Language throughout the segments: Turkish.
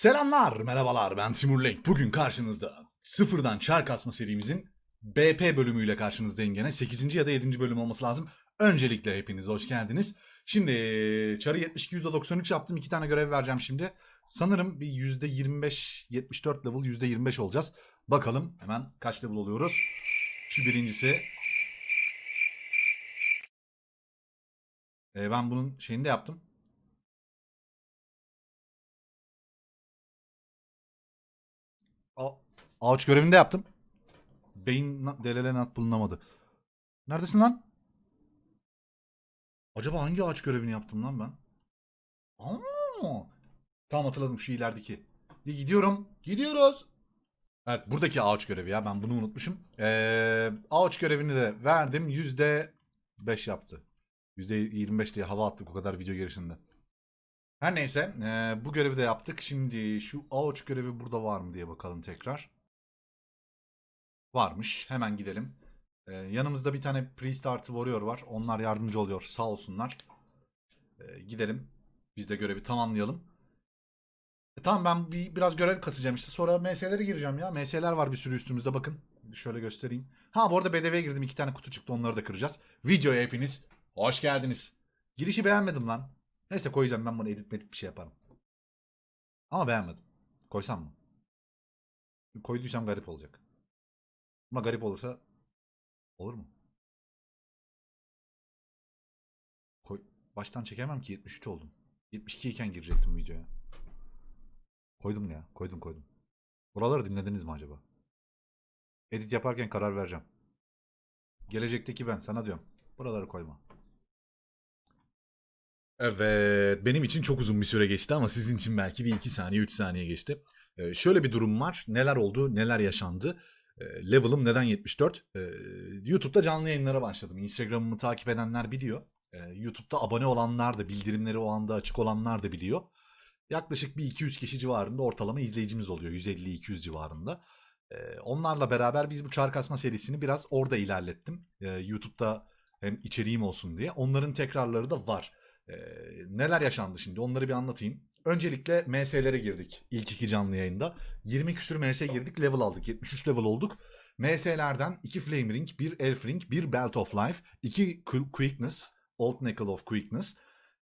Selamlar, merhabalar ben Timur Lenk. Bugün karşınızda sıfırdan çar kasma serimizin BP bölümüyle karşınızdayım gene. 8. ya da 7. bölüm olması lazım. Öncelikle hepiniz hoş geldiniz. Şimdi çarı 72 %93 yaptım. iki tane görev vereceğim şimdi. Sanırım bir %25, 74 level %25 olacağız. Bakalım hemen kaç level oluyoruz. Şu birincisi. Ee, ben bunun şeyini de yaptım. Ağaç görevini de yaptım. Beyin delele nat bulunamadı. Neredesin lan? Acaba hangi ağaç görevini yaptım lan ben? Aa, tamam hatırladım şu ilerideki. Gidiyorum. Gidiyoruz. Evet buradaki ağaç görevi ya ben bunu unutmuşum. Ee, ağaç görevini de verdim. Yüzde 5 yaptı. Yüzde 25 diye hava attık o kadar video girişinde. Her neyse ee, bu görevi de yaptık. Şimdi şu ağaç görevi burada var mı diye bakalım tekrar. Varmış. Hemen gidelim. Ee, yanımızda bir tane priest artı warrior var. Onlar yardımcı oluyor. Sağ olsunlar. Ee, gidelim. Biz de görevi tamamlayalım. E, tamam ben bir biraz görev kasacağım işte. Sonra MS'lere gireceğim ya. MS'ler var bir sürü üstümüzde bakın. Şöyle göstereyim. Ha bu arada BDV'ye girdim. iki tane kutu çıktı. Onları da kıracağız. Videoya hepiniz hoş geldiniz. Girişi beğenmedim lan. Neyse koyacağım ben bunu edit bir şey yaparım. Ama beğenmedim. Koysam mı? Koyduysam garip olacak. Ama garip olursa olur mu? Koy baştan çekemem ki 73 oldum. 72 iken girecektim videoya. Koydum ya. Koydum koydum. Buraları dinlediniz mi acaba? Edit yaparken karar vereceğim. Gelecekteki ben sana diyorum. Buraları koyma. Evet, benim için çok uzun bir süre geçti ama sizin için belki bir 2 saniye 3 saniye geçti. Ee, şöyle bir durum var. Neler oldu, neler yaşandı. Level'ım neden 74? Ee, YouTube'da canlı yayınlara başladım. Instagram'ımı takip edenler biliyor. Ee, YouTube'da abone olanlar da, bildirimleri o anda açık olanlar da biliyor. Yaklaşık bir 200 kişi civarında ortalama izleyicimiz oluyor. 150-200 civarında. Ee, onlarla beraber biz bu çar kasma serisini biraz orada ilerlettim. Ee, YouTube'da hem içeriğim olsun diye. Onların tekrarları da var. Ee, neler yaşandı şimdi onları bir anlatayım. Öncelikle MS'lere girdik ilk iki canlı yayında. 20 küsür MS girdik level aldık 73 level olduk. MS'lerden 2 Flame Ring, 1 Elf Ring, 1 Belt of Life, 2 Quickness, Old Knuckle of Quickness,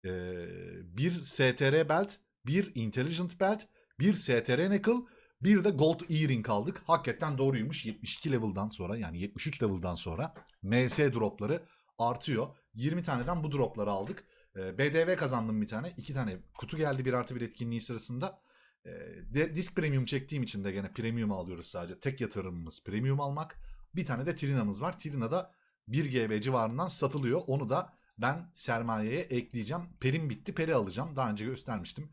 1 STR Belt, 1 Intelligent Belt, 1 STR Knuckle, bir de Gold Earring aldık. Hakikaten doğruymuş 72 level'dan sonra yani 73 level'dan sonra MS dropları artıyor. 20 taneden bu dropları aldık. Ee, BDV kazandım bir tane. iki tane kutu geldi bir artı bir etkinliği sırasında. De- Disk Premium çektiğim için de gene Premium alıyoruz sadece. Tek yatırımımız Premium almak. Bir tane de Trina'mız var. Trina da 1 GB civarından satılıyor. Onu da ben sermayeye ekleyeceğim. Perim bitti. Peri alacağım. Daha önce göstermiştim.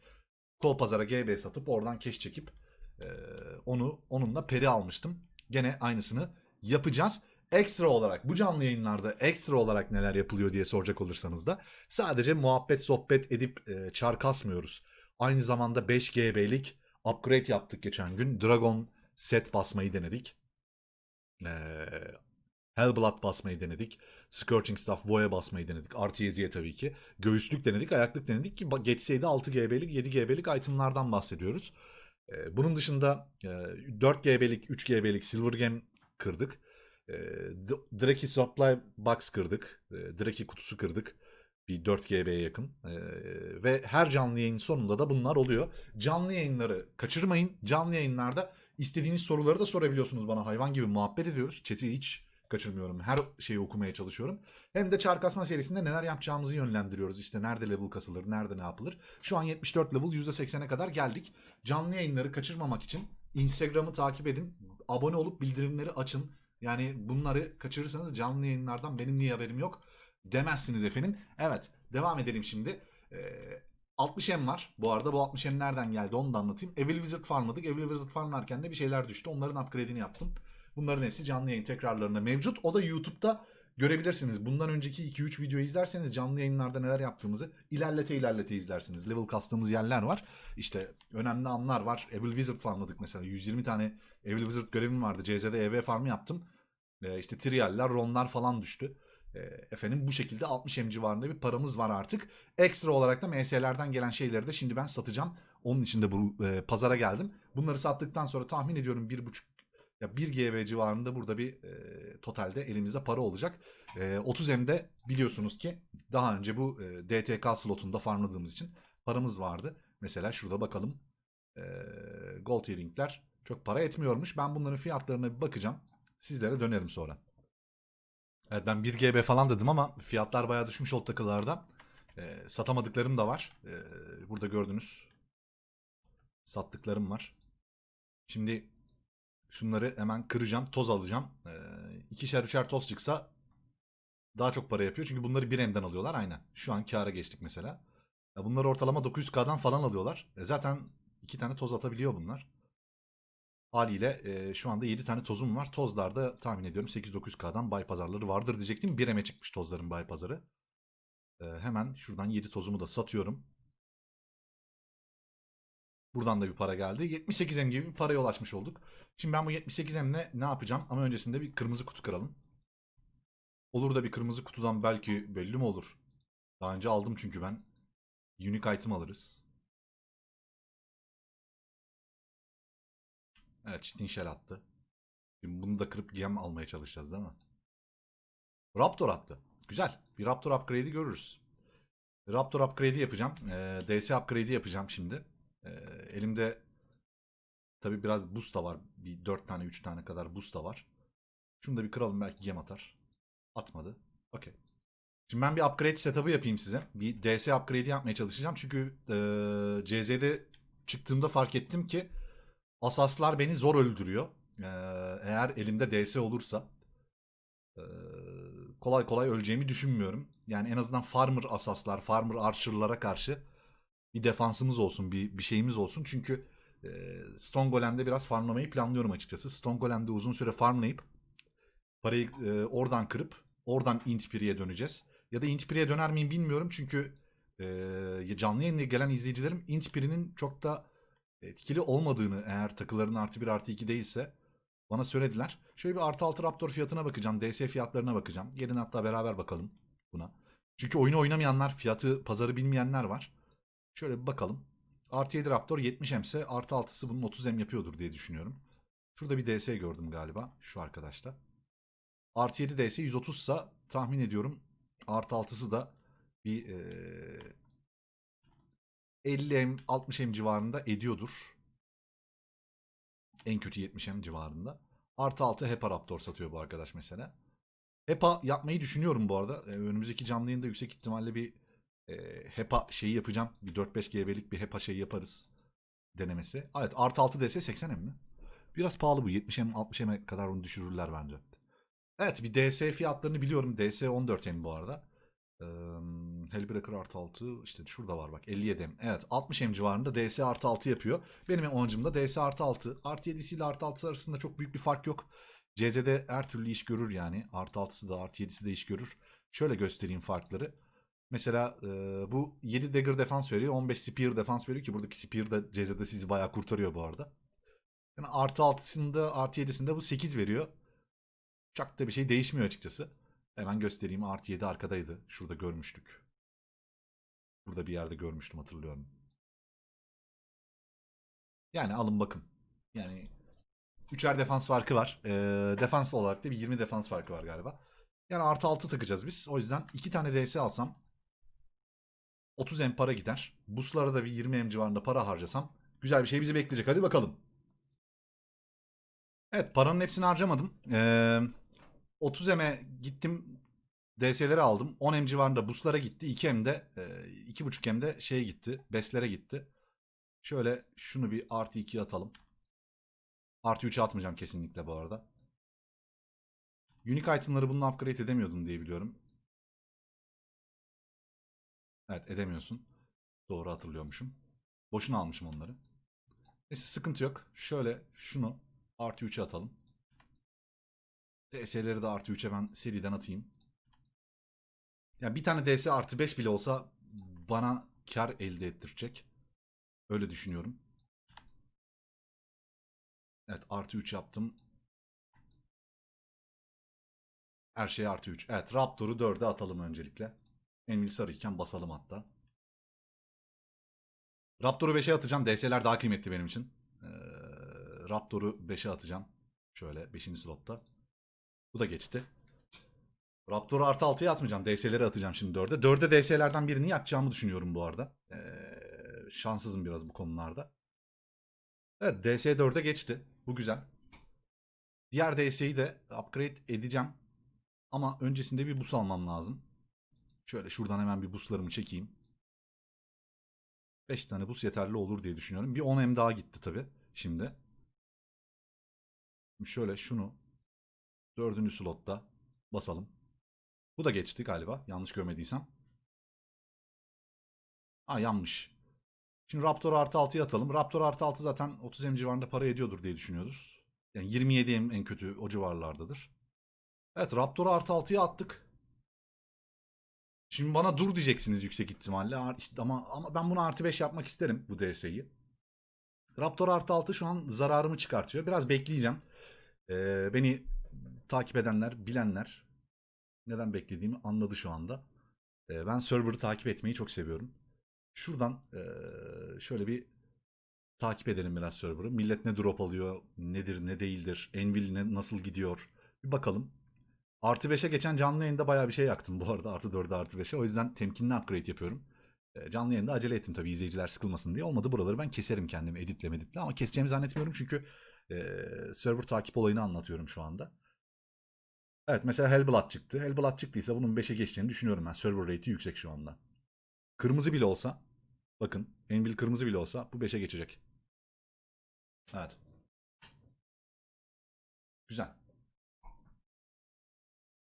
Kol pazara GB satıp oradan keş çekip e, onu onunla peri almıştım. Gene aynısını yapacağız. Ekstra olarak bu canlı yayınlarda ekstra olarak neler yapılıyor diye soracak olursanız da sadece muhabbet sohbet edip e, çar. Aynı zamanda 5 GB'lik upgrade yaptık geçen gün. Dragon set basmayı denedik. Ee, Hellblood basmayı denedik. Scorching Staff Voya basmayı denedik. Artı 7'ye tabii ki. Göğüslük denedik, ayaklık denedik ki geçseydi 6 GB'lik, 7 GB'lik itemlardan bahsediyoruz. Ee, bunun dışında e, 4 GB'lik, 3 GB'lik Silver Gem kırdık. E, Draki Supply Box kırdık. E, Draki kutusu kırdık. Bir 4 GB'ye yakın. E, ve her canlı yayın sonunda da bunlar oluyor. Canlı yayınları kaçırmayın. Canlı yayınlarda istediğiniz soruları da sorabiliyorsunuz bana. Hayvan gibi muhabbet ediyoruz. Chat'i hiç kaçırmıyorum. Her şeyi okumaya çalışıyorum. Hem de çar kasma serisinde neler yapacağımızı yönlendiriyoruz. İşte nerede level kasılır, nerede ne yapılır. Şu an 74 level %80'e kadar geldik. Canlı yayınları kaçırmamak için Instagram'ı takip edin. Abone olup bildirimleri açın. Yani bunları kaçırırsanız canlı yayınlardan benim niye haberim yok demezsiniz efendim. Evet devam edelim şimdi. Ee, 60M var. Bu arada bu 60M nereden geldi onu da anlatayım. Evil Wizard farmladık. Evil Wizard farmlarken de bir şeyler düştü. Onların upgrade'ini yaptım. Bunların hepsi canlı yayın tekrarlarında mevcut. O da YouTube'da görebilirsiniz. Bundan önceki 2-3 videoyu izlerseniz canlı yayınlarda neler yaptığımızı ilerlete ilerlete izlersiniz. Level kastığımız yerler var. İşte önemli anlar var. Evil Wizard farmladık mesela. 120 tane Evil Wizard görevim vardı. CZ'de EV farmı yaptım. Ee, işte trialler, ronlar falan düştü. E, efendim bu şekilde 60 M civarında bir paramız var artık. Ekstra olarak da MS'lerden gelen şeyleri de şimdi ben satacağım. Onun için de bu e, pazara geldim. Bunları sattıktan sonra tahmin ediyorum 1.5 ya 1 GB civarında burada bir e, totalde elimizde para olacak. E, 30M'de biliyorsunuz ki daha önce bu e, DTK slotunda farmladığımız için paramız vardı. Mesela şurada bakalım. E, gold earringler çok para etmiyormuş. Ben bunların fiyatlarına bir bakacağım. Sizlere dönerim sonra. Evet ben 1 GB falan dedim ama fiyatlar bayağı düşmüş old takılarda. E, satamadıklarım da var. E, burada gördünüz. Sattıklarım var. Şimdi şunları hemen kıracağım. Toz alacağım. E, ikişer üçer toz çıksa daha çok para yapıyor. Çünkü bunları bir emden alıyorlar aynen. Şu an kâra geçtik mesela. Bunları ortalama 900k'dan falan alıyorlar. E zaten iki tane toz atabiliyor bunlar. Haliyle e, şu anda 7 tane tozum var. Tozlarda tahmin ediyorum 8-9K'dan bay pazarları vardır diyecektim. 1M'e çıkmış tozların bay pazarı. E, hemen şuradan 7 tozumu da satıyorum. Buradan da bir para geldi. 78M gibi bir paraya ulaşmış olduk. Şimdi ben bu 78M'le ne yapacağım? Ama öncesinde bir kırmızı kutu kıralım. Olur da bir kırmızı kutudan belki belli mi olur? Daha önce aldım çünkü ben. Unique item alırız. Evet Çitin Shell attı. Şimdi bunu da kırıp gem almaya çalışacağız değil mi? Raptor attı. Güzel. Bir Raptor upgrade'i görürüz. Raptor upgrade'i yapacağım. Ee, DS upgrade'i yapacağım şimdi. Ee, elimde tabi biraz boost da var. Bir 4 tane 3 tane kadar boost da var. Şunu da bir kıralım belki gem atar. Atmadı. Okey. Şimdi ben bir upgrade setup'ı yapayım size. Bir DS upgrade'i yapmaya çalışacağım. Çünkü ee, CZ'de çıktığımda fark ettim ki Asaslar beni zor öldürüyor. Ee, eğer elimde DS olursa ee, kolay kolay öleceğimi düşünmüyorum. Yani en azından farmer asaslar, farmer archer'lara karşı bir defansımız olsun, bir, bir şeyimiz olsun. Çünkü e, Stone Golem'de biraz farmlamayı planlıyorum açıkçası. Stone Golem'de uzun süre farmlayıp parayı e, oradan kırıp oradan Int Piri'ye döneceğiz. Ya da Int Piri'ye döner miyim bilmiyorum çünkü e, canlı yayına gelen izleyicilerim Int Piri'nin çok da etkili olmadığını eğer takıların artı 1 artı 2 değilse bana söylediler. Şöyle bir artı 6 Raptor fiyatına bakacağım. DS fiyatlarına bakacağım. Gelin hatta beraber bakalım buna. Çünkü oyunu oynamayanlar, fiyatı, pazarı bilmeyenler var. Şöyle bir bakalım. Artı 7 Raptor 70 M ise artı 6'sı bunun 30 M yapıyordur diye düşünüyorum. Şurada bir DS gördüm galiba. Şu arkadaşta. Artı 7 DS 130 ise tahmin ediyorum artı 6'sı da bir ee, 50M 60M civarında ediyordur. En kötü 70M civarında. Artı 6 HEPA Raptor satıyor bu arkadaş mesela. HEPA yapmayı düşünüyorum bu arada. Ee, önümüzdeki canlı yayında yüksek ihtimalle bir e, HEPA şeyi yapacağım. Bir 4-5 GB'lik bir HEPA şeyi yaparız. Denemesi. Evet artı 6 DS 80M mi? Biraz pahalı bu. 70M 60M'e kadar onu düşürürler bence. Evet bir DS fiyatlarını biliyorum. DS 14M bu arada. Ee, Hellbreaker artı 6 işte şurada var bak 57 M. Evet 60 M civarında DS artı 6 yapıyor. Benim amacım DS artı 6. Artı 7'si ile artı 6'sı arasında çok büyük bir fark yok. CZ'de her türlü iş görür yani. Artı 6'sı da artı 7'si de iş görür. Şöyle göstereyim farkları. Mesela e, bu 7 dagger defans veriyor. 15 spear defans veriyor ki buradaki spear da CZ'de sizi bayağı kurtarıyor bu arada. Yani artı 6'sında artı 7'sinde bu 8 veriyor. Çok da bir şey değişmiyor açıkçası. Hemen göstereyim. Artı 7 arkadaydı. Şurada görmüştük. Burada bir yerde görmüştüm hatırlıyorum. Yani alın bakın. Yani üçer defans farkı var. E, defans olarak da bir 20 defans farkı var galiba. Yani artı 6 takacağız biz. O yüzden 2 tane DS alsam 30 M para gider. Buslara da bir 20 M civarında para harcasam güzel bir şey bizi bekleyecek. Hadi bakalım. Evet paranın hepsini harcamadım. Ee, 30 M'e gittim DS'leri aldım. 10 M civarında buslara gitti. 2 M'de e, 2.5 M'de şeye gitti. Beslere gitti. Şöyle şunu bir artı 2'ye atalım. Artı 3'e atmayacağım kesinlikle bu arada. Unique itemları bununla upgrade edemiyordun diye biliyorum. Evet edemiyorsun. Doğru hatırlıyormuşum. Boşuna almışım onları. Neyse sıkıntı yok. Şöyle şunu artı 3'e atalım. DS'leri de artı 3'e ben seriden atayım. Yani bir tane DS artı 5 bile olsa bana kar elde ettirecek. Öyle düşünüyorum. Evet artı 3 yaptım. Her şey artı 3. Evet Raptor'u 4'e atalım öncelikle. Envil sarıyken basalım hatta. Raptor'u 5'e atacağım. DS'ler daha kıymetli benim için. Ee, Raptor'u 5'e atacağım. Şöyle 5. slotta. Bu da geçti. Raptor'u artı 6'ya atmayacağım. DS'leri atacağım şimdi 4'e. 4'e DS'lerden birini yakacağımı düşünüyorum bu arada. Ee, şanssızım biraz bu konularda. Evet DS 4'e geçti. Bu güzel. Diğer DS'yi de upgrade edeceğim. Ama öncesinde bir bus almam lazım. Şöyle şuradan hemen bir buslarımı çekeyim. 5 tane bus yeterli olur diye düşünüyorum. Bir 10M daha gitti tabi şimdi. Şöyle şunu dördüncü slotta basalım. Bu da geçti galiba yanlış görmediysem. Ha yanmış. Şimdi Raptor artı 6'ya atalım. Raptor artı 6 zaten 30 M civarında para ediyordur diye düşünüyoruz. Yani 27 M en kötü o civarlardadır. Evet Raptor'u artı 6'ya attık. Şimdi bana dur diyeceksiniz yüksek ihtimalle. İşte ama, ama ben bunu artı 5 yapmak isterim bu DS'yi. Raptor artı 6 şu an zararımı çıkartıyor. Biraz bekleyeceğim. Ee, beni takip edenler, bilenler neden beklediğimi anladı şu anda. Ee, ben server'ı takip etmeyi çok seviyorum. Şuradan ee, şöyle bir takip edelim biraz server'ı. Millet ne drop alıyor, nedir, ne değildir, Envil ne, nasıl gidiyor. Bir bakalım. Artı 5'e geçen canlı yayında bayağı bir şey yaktım bu arada. Artı 4'e artı 5'e. O yüzden temkinli upgrade yapıyorum. E, Canlı yayında acele ettim tabii izleyiciler sıkılmasın diye. Olmadı buraları ben keserim kendim editle meditle. Ama keseceğimi zannetmiyorum çünkü e, server takip olayını anlatıyorum şu anda. Evet mesela Hellblood çıktı. Hellblood çıktıysa bunun 5'e geçeceğini düşünüyorum ben. Server rate'i yüksek şu anda. Kırmızı bile olsa bakın Envil kırmızı bile olsa bu 5'e geçecek. Evet. Güzel.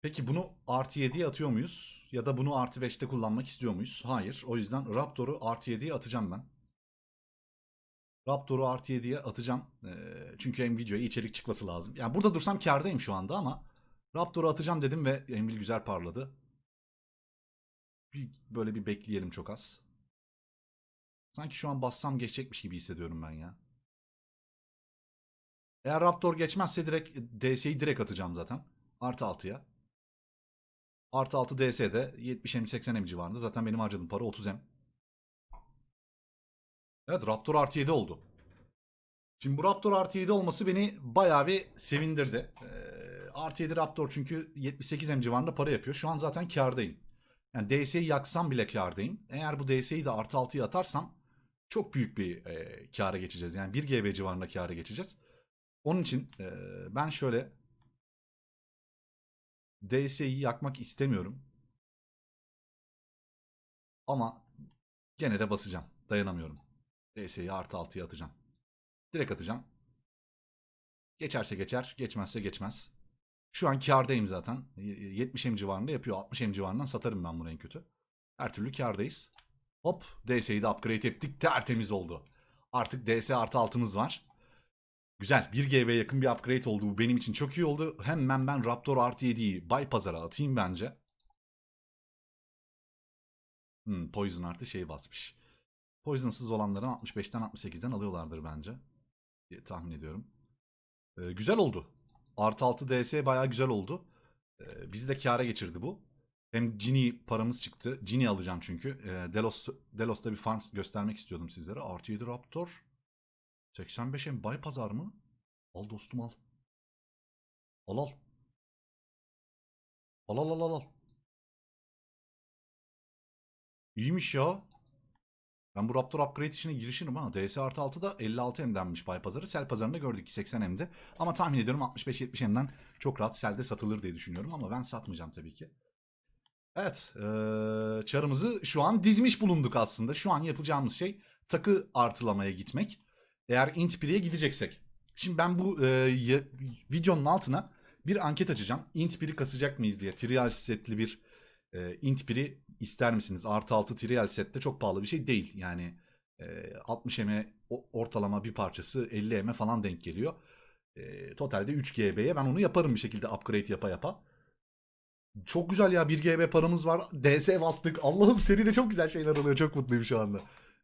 Peki bunu artı 7'ye atıyor muyuz? Ya da bunu artı 5'te kullanmak istiyor muyuz? Hayır. O yüzden Raptor'u artı 7'ye atacağım ben. Raptor'u artı 7'ye atacağım. Ee, çünkü hem videoya içerik çıkması lazım. Yani burada dursam kardayım şu anda ama Raptor'u atacağım dedim ve Emil güzel parladı. Bir, böyle bir bekleyelim çok az. Sanki şu an bassam geçecekmiş gibi hissediyorum ben ya. Eğer Raptor geçmezse direkt DS'yi direkt atacağım zaten. Artı 6'ya. Artı 6 DS'de 70M 80M civarında. Zaten benim harcadığım para 30M. Evet Raptor artı 7 oldu. Şimdi bu Raptor artı 7 olması beni bayağı bir sevindirdi. Ee, artı 7 Raptor çünkü 78M civarında para yapıyor. Şu an zaten kardayım. Yani DS'yi yaksam bile kardayım. Eğer bu DS'yi de artı 6'ya atarsam çok büyük bir e, kâra geçeceğiz. Yani 1 GB civarında kâra geçeceğiz. Onun için e, ben şöyle DS'yi yakmak istemiyorum. Ama gene de basacağım. Dayanamıyorum. DS'yi artı 6'ya atacağım. Direkt atacağım. Geçerse geçer, geçmezse geçmez. Şu an kârdayım zaten. 70M civarında yapıyor. 60M civarından satarım ben bunu en kötü. Her türlü kârdayız. Hop DS'yi de upgrade ettik. Tertemiz oldu. Artık DS artı altımız var. Güzel. 1 GB yakın bir upgrade oldu. Bu benim için çok iyi oldu. Hemen ben Raptor artı 7'yi buy pazara atayım bence. Hmm, Poison artı şey basmış. Poison'sız olanların 65'ten 68'den alıyorlardır bence. diye tahmin ediyorum. Ee, güzel oldu. Artı 6 DS bayağı güzel oldu. Ee, bizi de kâra geçirdi bu. Hem Genie paramız çıktı. Genie alacağım çünkü. Ee, Delos, Delos'ta bir farm göstermek istiyordum sizlere. Artı 7 Raptor. 85'e bay pazar mı? Al dostum. Al al. Al al al al al. İyiymiş ya. Ben bu Raptor upgrade işine girişirim ha. DS artı 6'da 56 M'denmiş bay pazarı. Sel pazarında gördük ki 80 M'de. Ama tahmin ediyorum 65-70 M'den çok rahat selde satılır diye düşünüyorum. Ama ben satmayacağım tabii ki. Evet. Eee çarımızı şu an dizmiş bulunduk aslında. Şu an yapacağımız şey takı artılamaya gitmek. Eğer int 1'e gideceksek. Şimdi ben bu e, videonun altına bir anket açacağım. Int 1'i kasacak mıyız diye. Trial setli bir e, int 1'i ister misiniz? Artı 6 trial sette çok pahalı bir şey değil. Yani e, 60 M'e o- ortalama bir parçası 50 M'e falan denk geliyor. E, totalde 3 GB'ye ben onu yaparım bir şekilde upgrade yapa yapa. Çok güzel ya 1 GB paramız var. DS bastık. Allah'ım seride çok güzel şeyler oluyor. Çok mutluyum şu anda.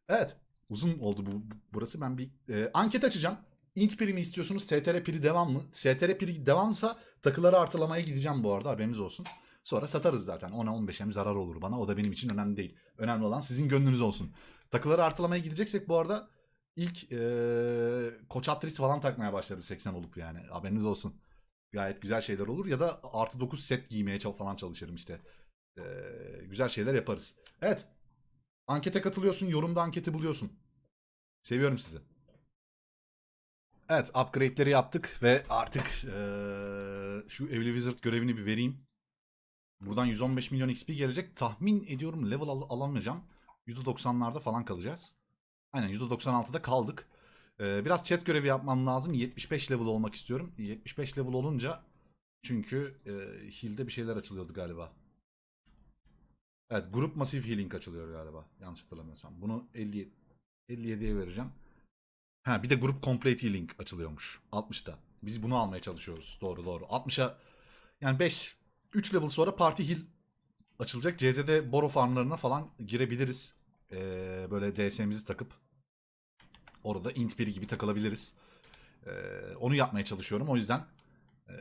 Evet. Uzun oldu bu bu- burası. Ben bir e, anket açacağım. int piri mi istiyorsunuz? STR piri devam mı? STR piri devamsa takıları artılamaya gideceğim bu arada haberiniz olsun. Sonra satarız zaten. 10'a 15'e zarar olur bana. O da benim için önemli değil. Önemli olan sizin gönlünüz olsun. Takıları artılamaya gideceksek bu arada ilk ee, koç atrisi falan takmaya başlarım 80 olup yani. Haberiniz olsun. Gayet güzel şeyler olur. Ya da artı 9 set giymeye falan çalışırım işte. Ee, güzel şeyler yaparız. Evet. Ankete katılıyorsun. Yorumda anketi buluyorsun. Seviyorum sizi. Evet upgrade'leri yaptık ve artık eee, şu Evli Wizard görevini bir vereyim. Buradan 115 milyon XP gelecek. Tahmin ediyorum level al- alamayacağım. %90'larda falan kalacağız. Aynen %96'da kaldık. Eee, biraz chat görevi yapmam lazım. 75 level olmak istiyorum. 75 level olunca çünkü eee heal'de bir şeyler açılıyordu galiba. Evet grup masif healing açılıyor galiba. Yanlış hatırlamıyorsam. Bunu 50 57'ye vereceğim. Ha bir de grup complete healing açılıyormuş. 60'da. Biz bunu almaya çalışıyoruz. Doğru doğru. 60'a yani 5 3 level sonra party heal açılacak. CZ'de Boro farmlarına falan girebiliriz. Ee, böyle DS'mizi takıp orada int biri gibi takılabiliriz. Ee, onu yapmaya çalışıyorum. O yüzden ee,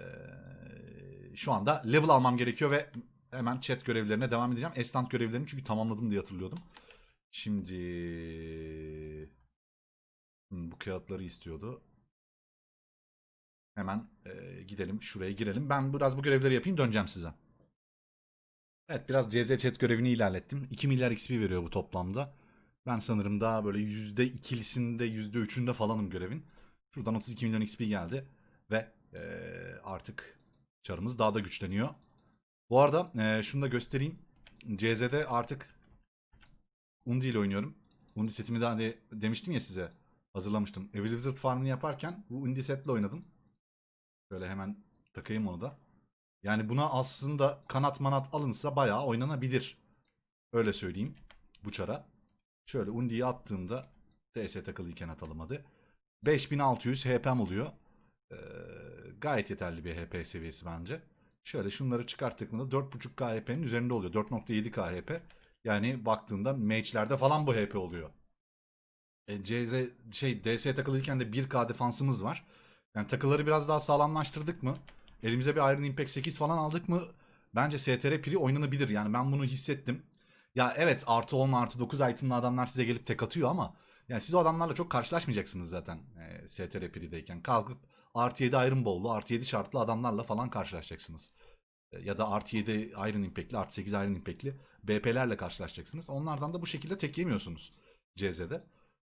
şu anda level almam gerekiyor ve hemen chat görevlerine devam edeceğim. Estant görevlerini çünkü tamamladım diye hatırlıyordum. Şimdi Hmm, bu kağıtları istiyordu. Hemen e, gidelim şuraya girelim. Ben biraz bu görevleri yapayım döneceğim size. Evet biraz CZ chat görevini ilerlettim. 2 milyar XP veriyor bu toplamda. Ben sanırım daha böyle %2'lisinde %3'ünde falanım görevin. Şuradan 32 milyon XP geldi. Ve e, artık çarımız daha da güçleniyor. Bu arada e, şunu da göstereyim. CZ'de artık Undi ile oynuyorum. Undi setimi daha de, demiştim ya size hazırlamıştım. Evil Wizard farmını yaparken bu Undi setle oynadım. Böyle hemen takayım onu da. Yani buna aslında kanat manat alınsa bayağı oynanabilir. Öyle söyleyeyim bu çara. Şöyle Undi'yi attığımda DS takılıyken atalım hadi. 5600 HP'm oluyor. Ee, gayet yeterli bir HP seviyesi bence. Şöyle şunları çıkarttığımda 4.5K HP'nin üzerinde oluyor. 4.7K HP. Yani baktığında mage'lerde falan bu HP oluyor. E, CZ şey DS takılıyken de 1K defansımız var. Yani takıları biraz daha sağlamlaştırdık mı? Elimize bir Iron Impact 8 falan aldık mı? Bence STR piri oynanabilir. Yani ben bunu hissettim. Ya evet artı 10 artı 9 itemli adamlar size gelip tek atıyor ama yani siz o adamlarla çok karşılaşmayacaksınız zaten e, STR pirideyken. Kalkıp artı 7 Iron Bowl'lu artı 7 şartlı adamlarla falan karşılaşacaksınız. E, Ya da artı 7 Iron Impact'li artı 8 Iron Impact'li BP'lerle karşılaşacaksınız. Onlardan da bu şekilde tek yemiyorsunuz CZ'de.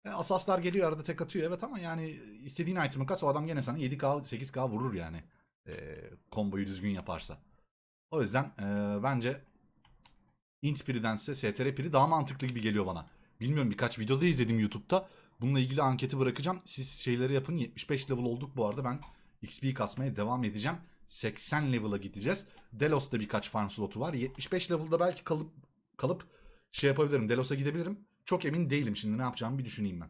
E, asaslar geliyor arada tek atıyor evet ama yani istediğin item'ı kas o adam gene sana 7K 8K vurur yani. E, komboyu düzgün yaparsa. O yüzden e, bence int piridense str piri daha mantıklı gibi geliyor bana. Bilmiyorum birkaç videoda izledim YouTube'da. Bununla ilgili anketi bırakacağım. Siz şeyleri yapın. 75 level olduk bu arada. Ben XP kasmaya devam edeceğim. 80 level'a gideceğiz. Delos'ta birkaç farm slotu var. 75 level'da belki kalıp kalıp şey yapabilirim. Delos'a gidebilirim. Çok emin değilim şimdi ne yapacağımı bir düşüneyim ben.